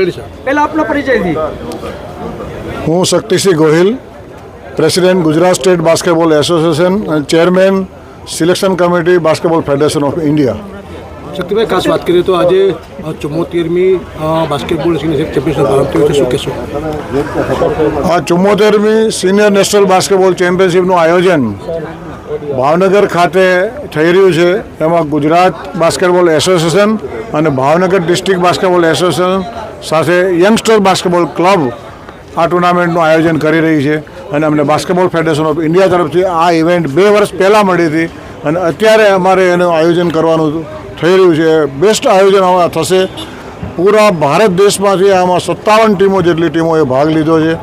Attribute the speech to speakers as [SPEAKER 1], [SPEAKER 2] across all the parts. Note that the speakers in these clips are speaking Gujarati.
[SPEAKER 1] રેડી
[SPEAKER 2] પહેલા આપનો પરિચયથી.
[SPEAKER 3] હું Shaktisinh Gohil president Gujarat state basketball association અને chairman selection committee basketball federation of India.
[SPEAKER 1] Shaktibhai ખાસ વાત કરીએ તો આજે ચુમ્મોતેરમી બાસ્કેટબોલ સિનિયર ચેમ્પિયનશિપ પ્રારંભ થયું છે. શું કહેશો?
[SPEAKER 3] આ ચુમ્મોતેરમી સિનિયર નેશનલ બાસ્કેટબોલ ચેમ્પિયનશિપનું આયોજન ભાવનગર ખાતે થઈ રહ્યું છે. એમાં ગુજરાત બાસ્કેટબોલ એસોસિએશન અને ભાવનગર ડિસ્ટ્રિક્ટ બાસ્કેટબોલ એસોસિએશન સાથે યંગસ્ટર બાસ્કેટબોલ ક્લબ આ ટુર્નામેન્ટનું આયોજન કરી રહી છે અને અમને બાસ્કેટબોલ ફેડરેશન ઓફ ઇન્ડિયા તરફથી આ ઇવેન્ટ બે વર્ષ પહેલાં મળી હતી અને અત્યારે અમારે એનું આયોજન કરવાનું થઈ રહ્યું છે. બેસ્ટ આયોજન અમારા થશે. પૂરા ભારત દેશમાંથી આમાં સત્તાવન ટીમો જેટલી ટીમોએ ભાગ લીધો છે.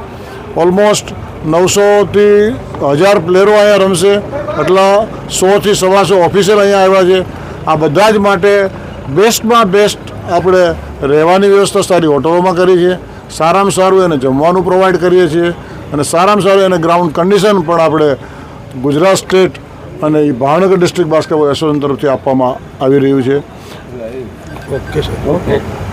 [SPEAKER 3] ઓલમોસ્ટ નવસોથી હજાર પ્લેયરો અહીંયા રમશે. એટલા સોથી સવાસો ઓફિસર અહીંયા આવ્યા છે. આ બધા જ માટે બેસ્ટમાં બેસ્ટ આપણે રહેવાની વ્યવસ્થા સારી હોટલોમાં કરી છે, સારામાં સારું એને જમવાનું પ્રોવાઈડ કરીએ છીએ અને સારામાં સારું એને ગ્રાઉન્ડ કન્ડિશન પણ આપણે ગુજરાત સ્ટેટ અને એ ભાવનગર ડિસ્ટ્રિક્ટ બાસ્કેટબોલ એસોસિએશન તરફથી આપવામાં આવી રહ્યું છે.
[SPEAKER 1] Okay sir